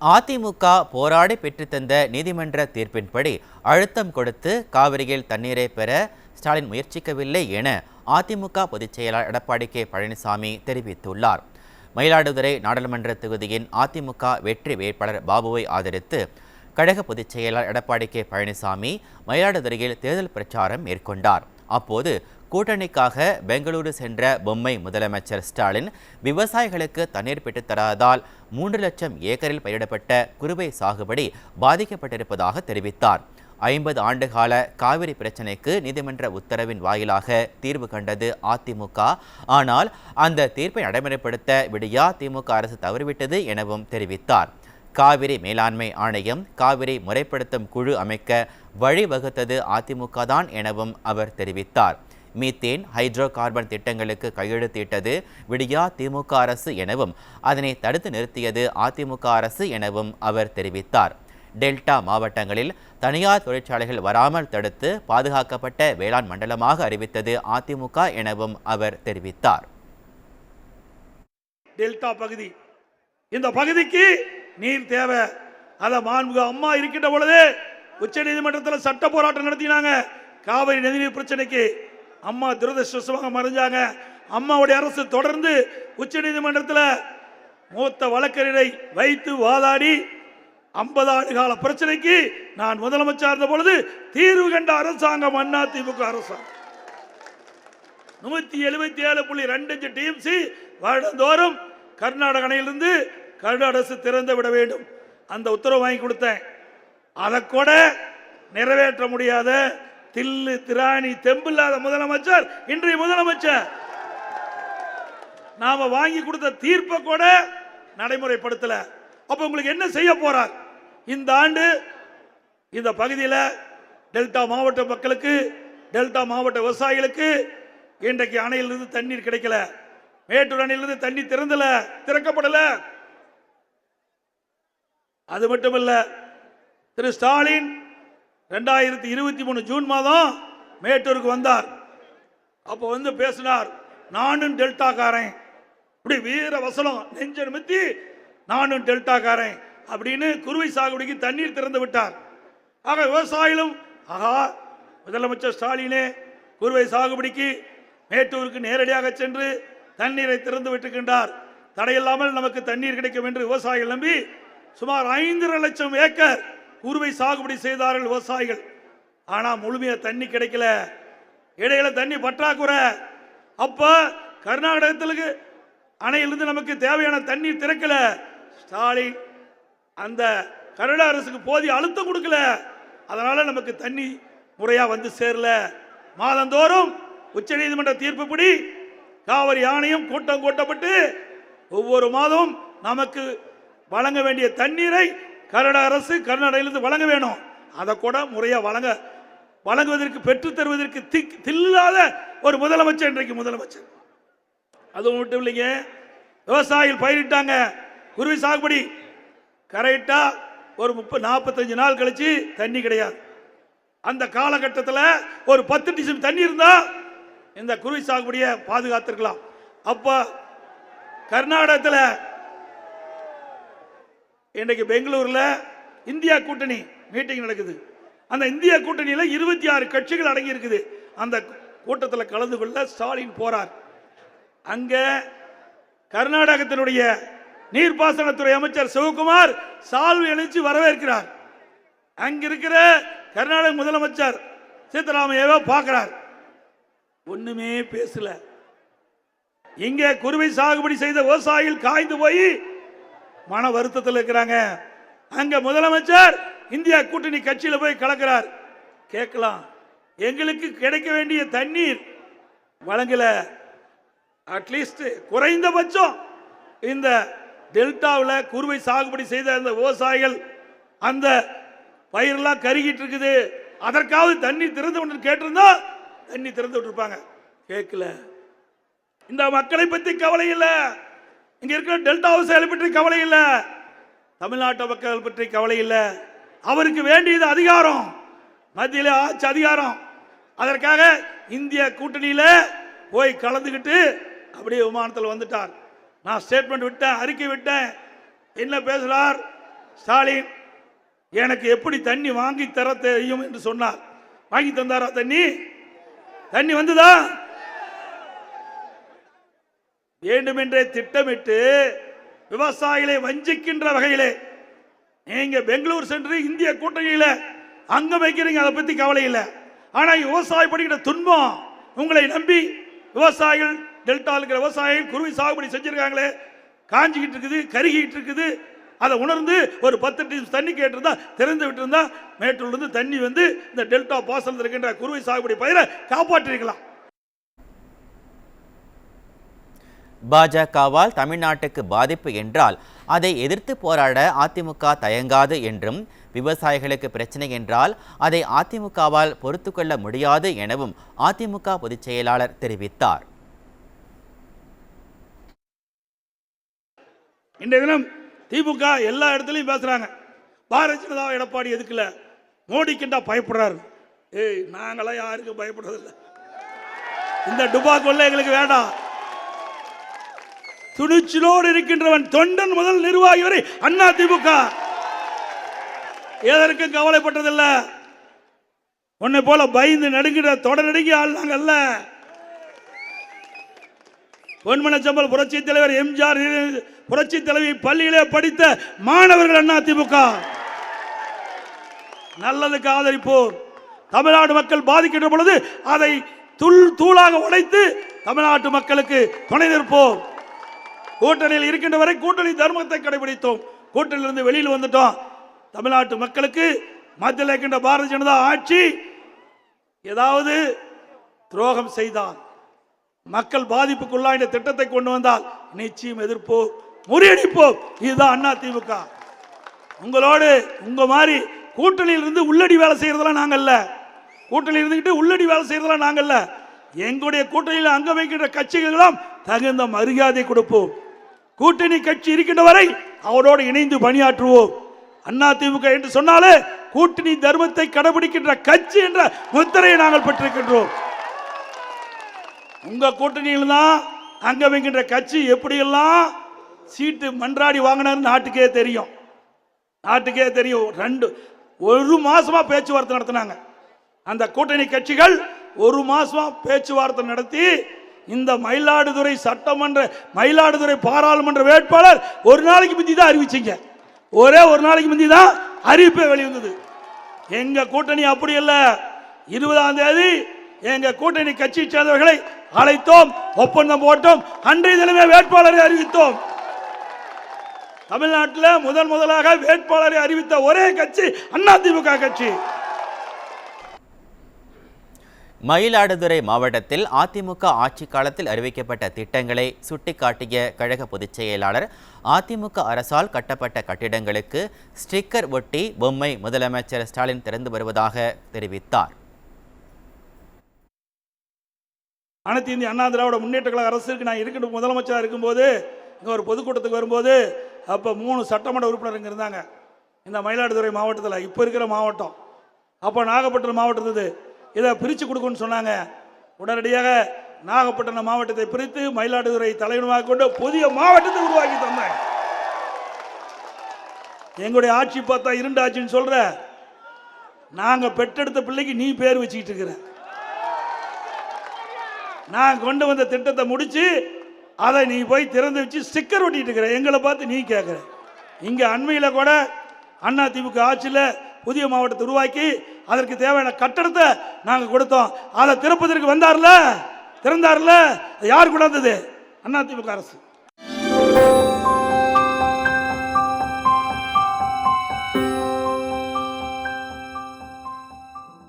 அதிமுக போராடி பெற்றுத்தந்த நீதிமன்ற தீர்ப்பின்படி அழுத்தம் கொடுத்து காவிரியில் தண்ணீரை பெற ஸ்டாலின் முயற்சிக்கவில்லை என அதிமுக பொதுச் செயலாளர் எடப்பாடி கே. பழனிசாமி தெரிவித்துள்ளார். மயிலாடுதுறை நாடாளுமன்ற தொகுதியின் அதிமுக வெற்றி வேட்பாளர் பாபுவை ஆதரித்து கழக பொதுச் செயலாளர் எடப்பாடி கே. பழனிசாமி மயிலாடுதுறையில் தேர்தல் பிரச்சாரம் மேற்கொண்டார். அப்போது கூட்டணிக்காக பெங்களூரு சென்ற பொம்மை முதலமைச்சர் ஸ்டாலின் விவசாயிகளுக்கு தண்ணீர் பெற்றுத்தராதால் மூன்று லட்சம் ஏக்கரில் பயிரிடப்பட்ட குறுவை சாகுபடி பாதிக்கப்பட்டிருப்பதாக தெரிவித்தார். ஐம்பது ஆண்டுகால காவிரி பிரச்சினைக்கு நீதிமன்ற உத்தரவின் வாயிலாக தீர்வு கண்டது அதிமுக. ஆனால் அந்த தீர்ப்பை நடைமுறைப்படுத்த விடியா திமுக அரசு தவறிவிட்டது எனவும் தெரிவித்தார். காவிரி மேலாண்மை ஆணையம் காவிரி முறைப்படுத்தும் குழு அமைக்க வழிவகுத்தது அதிமுக தான் எனவும் அவர் தெரிவித்தார். மீத்தேன் ஹைட்ரோ கார்பன் திட்டங்களுக்கு கையெழுத்திட்டது விடியா திமுக அரசு எனவும் அதனை தடுத்து நிறுத்தியது அதிமுக அரசு எனவும் அவர் தெரிவித்தார். டெல்டா மாவட்டங்களில் தனியார் தொழிற்சாலைகள் வராமல் தடுத்து பாதுகாக்கப்பட்ட வேளாண் மண்டலமாக அறிவித்தது அதிமுக எனவும் அவர் தெரிவித்தார். டெல்டா பகுதி. இந்த பகுதிக்கு நீர் தேவை. அதை மாண்புக அம்மா இருக்கின்ற பொழுது உச்ச நீதிமன்றத்தில் சட்ட போராட்டம் நடத்தினாங்க. காவிரி நதிநீர் பிரச்சனைக்கு அம்மா துரதிருஷ்டமாக மறைஞ்சாங்க. அம்மாவுடைய அரசு தொடர்ந்து உச்ச நீதிமன்றத்தில் மூத்த வழக்கறிஞரை வைத்து வாதாடி ஐம்பது ஆண்டு கால பிரச்சனைக்கு நான் முதலமைச்சர் இருந்த பொழுது தீர்வு கண்ட அரசாங்கம் அண்ணா திமுக அரசாங்கம். நூத்தி எழுபத்தி ஏழு புள்ளி ரெண்டு அஞ்சு டிஎம்சி வருடந்தோறும் கர்நாடக அணையிலிருந்து கர்நாடக அரசு திறந்து விட வேண்டும். அந்த உத்தரவு வாங்கி கொடுத்தேன். அதை கூட நிறைவேற்ற முடியாத தில்லு திராணி தெம்பில்லாத முதலமைச்சர் இன்றைய முதலமைச்சர். நாம வாங்கி கொடுத்த தீர்ப்பை கூட நடைமுறைப்படுத்தல. அப்ப உங்களுக்கு என்ன செய்ய போறார்? இந்த ஆண்டு இந்த பகுதியில் டெல்டா மாவட்ட மக்களுக்கு டெல்டா மாவட்ட விவசாயிகளுக்கு இன்றைக்கு அணையிலிருந்து தண்ணீர் கிடைக்கல. மேட்டூர் அணையிலிருந்து தண்ணீர் திறந்தல திறக்கப்படல. அது மட்டுமல்ல திரு ஸ்டாலின் ரெண்டாயிரத்தி இருபத்தி மூணு ஜூன் மாதம் மேட்டூருக்கு வந்தார். அப்போ வந்து பேசினார் நானும் டெல்டாக்காரன். இப்படி வீர வசனம் நெஞ்ச நிமித்தி நானும் டெல்டாக்காரன். அப்படின்னு குருவை சாகுபடிக்கு தண்ணீர் திறந்து விட்டார். ஆக விவசாயிகளும் ஆகா முதலமைச்சர் ஸ்டாலினே குருவை சாகுபடிக்கு மேட்டூருக்கு நேரடியாக சென்று தண்ணீரை திறந்து விட்டுக்கின்றார் தடையில்லாமல் நமக்கு தண்ணீர் கிடைக்கும் என்று விவசாயிகள் நம்பி சுமார் ஐந்தரை லட்சம் ஏக்கர் குறுவை சாகுபடி செய்தார்கள் விவசாயிகள். ஆனால் முழுமையாக தண்ணி கிடைக்கல. இடையில தண்ணி பற்றாக்குறை. அப்போ கர்நாடகத்திலுக்கு அணையிலிருந்து நமக்கு தேவையான தண்ணீர் திறக்கல. ஸ்டாலின் அந்த கர்நாடக அரசுக்கு போதிய அழுத்தம் கொடுக்கல. அதனால நமக்கு தண்ணி முறையாக வந்து சேரல. மாதந்தோறும் உச்சநீதிமன்ற தீர்ப்புப்படி காவிரி ஆணையம் கூட்டம் கூட்டப்பட்டு ஒவ்வொரு மாதமும் நமக்கு வழங்க வேண்டிய தண்ணீரை கனடா அரசு கர்நாடகிலிருந்து வழங்க வேணும். அதை கூட முறையாக வழங்க. வழங்குவதற்கு பெற்று தருவதற்கு திக் தில்லாத ஒரு முதலமைச்சர் இன்றைக்கு முதலமைச்சர். அது மட்டும் இல்லைங்க விவசாயிகள் பயிரிட்டாங்க. குருவி சாகுபடி. கரெக்டா ஒரு முப்பது நாற்பத்தஞ்சு நாள் கழிச்சு தண்ணி கிடையாது. அந்த காலகட்டத்தில் ஒரு பத்து டிசம் தண்ணி இருந்தால் இந்த குருவி சாகுபடியை பாதுகாத்திருக்கலாம். அப்போ கர்நாடகத்தில் இன்னைக்கு பெங்களூர்ல இந்தியா கூட்டணி மீட்டிங் நடக்குது. அந்த இந்திய கூட்டணியில இருபத்தி ஆறு கட்சிகள் அடங்கி இருக்குது. அந்த கூட்டத்தில் கலந்து கொள்ள ஸ்டாலின் போறார். அங்க கர்நாடகத்தினுடைய நீர்ப்பாசனத்துறை அமைச்சர் சிவகுமார் சால்வை எழுச்சி வரவேற்கிறார். அங்க இருக்கிற கர்நாடக முதலமைச்சர் சித்தராமையாவை பார்க்கிறார். ஒண்ணுமே பேசல. இங்க குருவை சாகுபடி செய்த விவசாயிகள் காய்ந்து போய் மன வருத்தத்தில் இருக்கிறாங்க. அங்க முதலமைச்சர் இந்தியா கூட்டணி கட்சியில போய் கலக்கிறார். கேட்கலாம். எங்களுக்கு கிடைக்க வேண்டிய தண்ணீர் வழங்கல. அட்லீஸ்ட் குறைந்தபட்சம் இந்த டெல்டாவில் குறுவை சாகுபடி செய்த அந்த விவசாயிகள் அந்த பயிரெல்லாம் கருகிட்டு இருக்குது. அதற்காவது தண்ணி திறந்து விட்டு கேட்டிருந்தா தண்ணி திறந்து விட்டுருப்பாங்க. கேட்கல. இந்த மக்களை பற்றி கவலை இல்லை. இங்க இருக்கிற டெல்டா ஹவுஸ் பற்றி கவலை இல்லை. தமிழ்நாட்டு மக்கள் பற்றி கவலை இல்லை. அவருக்கு வேண்டியது அதிகாரம். மத்தியில் ஆட்சி அதிகாரம். அதற்காக இந்திய கூட்டணியில் போய் கலந்துக்கிட்டு அப்படியே விமானத்தில் வந்துட்டார். நான் ஸ்டேட்மெண்ட் விட்டேன் அறிக்கை விட்டேன். என்ன பேசுகிறார் ஸ்டாலின் எனக்கு எப்படி தண்ணி வாங்கி தர தெரியும் என்று சொன்னார். வாங்கி தந்தாரா தண்ணி? தண்ணி வந்துதா? வேண்டுமென்றே திட்டமிட்டு விவசாயிகளை வஞ்சிக்கின்ற வகையிலே நீங்க பெங்களூர் சென்று இந்திய கூட்டணியில அங்க வைக்கிறீங்க அதை பத்தி கவலை இல்லை. ஆனா விவசாய படிக்கிற துன்பம் உங்களை நம்பி விவசாயிகள் டெல்டா இருக்கிற விவசாயிகள் குருவி சாகுபடி செஞ்சிருக்காங்களே காஞ்சிக்கிட்டு இருக்குது கருகிட்டு இருக்குது. அதை உணர்ந்து ஒரு பத்து டீம்ஸ் தண்ணி கேட்டிருந்தா திறந்து விட்டிருந்தா மேட்டூர்ல இருந்து தண்ணி வந்து இந்த டெல்டா பாசல் இருக்கின்ற குருவை சாகுபடி பயிரை காப்பாற்றிருக்கலாம். பாஜகவால் தமிழ்நாட்டுக்கு பாதிப்பு என்றால் அதை எதிர்த்து போராட அதிமுக தயங்காது என்றும் விவசாயிகளுக்கு பிரச்சனை என்றால் அதை அதிமுகவால் பொறுத்துக்கொள்ள முடியாது எனவும் அதிமுக பொதுச் செயலாளர் தெரிவித்தார். இன்றைய தினம் திமுக எல்லா இடத்துலையும் பேசுறாங்க. பாரதிய ஜனதா எடப்பாடி எதுக்குல? மோடிக்குண்டா பயப்படுறாரு? ஏய் நாங்களாம் யாருக்கும் பயப்படுறதில்லை. இந்த டுபா கொள்ளை எங்களுக்கு வேண்டாம். துணிச்சலோடு இருக்கின்றவன் தொண்டன் முதல் நிர்வாகி வரை அண்ணா திமுக எதற்கும் கவலைப்பட்டதில்ல. உன்னை போல பயந்து நடுங்கிற தொடர் ஆள் நாங்கல்ல பொன்மனச்சம்பல் புரட்சி தலைவர் எம்ஜிஆர் புரட்சி தலைவி பள்ளியிலே படித்த மாணவர்கள் அண்ணா திமுக நல்லதுக்கு ஆதரிப்போம் தமிழ்நாடு மக்கள் பாதிக்கின்ற பொழுது அதை துள் தூளாக உடைத்து தமிழ்நாட்டு மக்களுக்கு துணை நிற்போம். கூட்டணியில் இருக்கின்ற வரை கூட்டணி தர்மத்தை கடைபிடித்தோம். கூட்டணியிலிருந்து வெளியில் வந்துட்டோம். தமிழ்நாட்டு மக்களுக்கு மத்தியில் இருக்கின்ற பாரதிய ஜனதா ஆட்சி ஏதாவது துரோகம் செய்தால் மக்கள் பாதிப்புக்குள்ளா இந்த திட்டத்தை கொண்டு வந்தால் நிச்சயம் எதிர்ப்போம் முறியடிப்போம். இதுதான் அண்ணா திமுக. உங்களோடு உங்க மாதிரி கூட்டணியில் இருந்து உள்ளடி வேலை செய்யறதெல்லாம் நாங்கள்ல கூட்டணியில் இருந்துகிட்டு உள்ளடி வேலை செய்யறதெல்லாம் நாங்கள்ல எங்களுடைய கூட்டணியில் அங்க வைக்கின்ற கட்சிகளெல்லாம் தகுந்த மரியாதை கொடுப்போம். கூட்டணி கட்சி இருக்கின்ற வரை அவரோடு இணைந்து பணியாற்றுவோம். அண்ணா திமுக என்று சொன்னாலே கூட்டணி தர்மத்தை கடைபிடிக்கின்ற கட்சி என்ற முத்திரையை நாங்கள் பெற்றிருக்கின்றோம். உங்க கூட்டணியில் தான் அங்க வைக்கின்ற கட்சி எப்படியெல்லாம் சீட்டு மன்றாடி வாங்கினார் நாட்டுக்கே தெரியும். நாட்டுக்கே தெரியும். ரெண்டு ஒரு மாசமா பேச்சுவார்த்தை நடத்தினாங்க. அந்த கூட்டணி கட்சிகள் ஒரு மாசமா பேச்சுவார்த்தை நடத்தி இந்த மயிலாடுதுறை சட்டமன்ற மயிலாடுதுறை பாராளுமன்ற வேட்பாளர் ஒரு நாளைக்கு முந்தி தான் அறிவிச்சிங்க. ஒரே ஒரு நாளைக்கு முந்தி தான் அறிவிப்பே வெளிவந்தது. எங்க கூட்டணி அப்படி இல்ல. இருபதாம் தேதி எங்க கூட்டணி கட்சி சேர்ந்தவர்களை அழைத்தோம் ஒப்பந்தம் போட்டோம் அன்றைய தினமே வேட்பாளரை அறிவித்தோம். தமிழ்நாட்டில் முதன் முதலாக வேட்பாளரை அறிவித்த ஒரே கட்சி அதிமுக கட்சி. மயிலாடுதுறை மாவட்டத்தில் அதிமுக ஆட்சி காலத்தில் அறிவிக்கப்பட்ட திட்டங்களை சுட்டிக்காட்டிய கழக பொதுச் செயலாளர் அதிமுக அரசால் கட்டப்பட்ட கட்டிடங்களுக்கு ஸ்டிக்கர் ஒட்டி பொம்மை முதலமைச்சர் ஸ்டாலின் திறந்து வருவதாக தெரிவித்தார். அனைத்து இந்திய அண்ணா திராவிட முன்னேற்ற கழக அரசுக்கு நான் இருக்கின்ற முதலமைச்சராக இருக்கும்போது இங்கே ஒரு பொதுக்கூட்டத்துக்கு வரும்போது அப்போ மூணு சட்டமன்ற உறுப்பினர் இங்கே இருந்தாங்க. இந்த மயிலாடுதுறை மாவட்டத்தில். இப்போ இருக்கிற மாவட்டம். அப்போ நாகப்பட்டினம் மாவட்டம் இருந்தது இதை பிரித்து கொடுக்குன்னு சொன்னாங்க. உடனடியாக நாகப்பட்டினம் மாவட்டத்தை பிரித்து மயிலாடுதுறை தலைவனமாக கொண்டு புதிய மாவட்டத்தை உருவாக்கி தந்தேன். எங்களுடைய ஆட்சி பார்த்தா இருண்டு ஆட்சின்னு சொல்ற நாங்கள் பெற்றெடுத்த பிள்ளைக்கு நீ பேர் வச்சுக்கிட்டு இருக்கிற. நான் கொண்டு வந்த திட்டத்தை முடிச்சு அதை நீ போய் திறந்து வச்சு ஸ்டிக்கர் ஒட்டிட்டு இருக்கிற. எங்களை பார்த்து நீ கேட்குற இங்கே அண்மையில் கூட அண்ணா திமுக ஆட்சியில் புதிய மாவட்டத்தை உருவாக்கி அதற்கு தேவையான கட்டடத்தை நாங்கள் கொடுத்தோம். அதை திறப்பதற்கு வந்தார்ல? திறந்தார்ல? அது யார் கொண்டாந்தது? அண்ணா திமுக அரசு.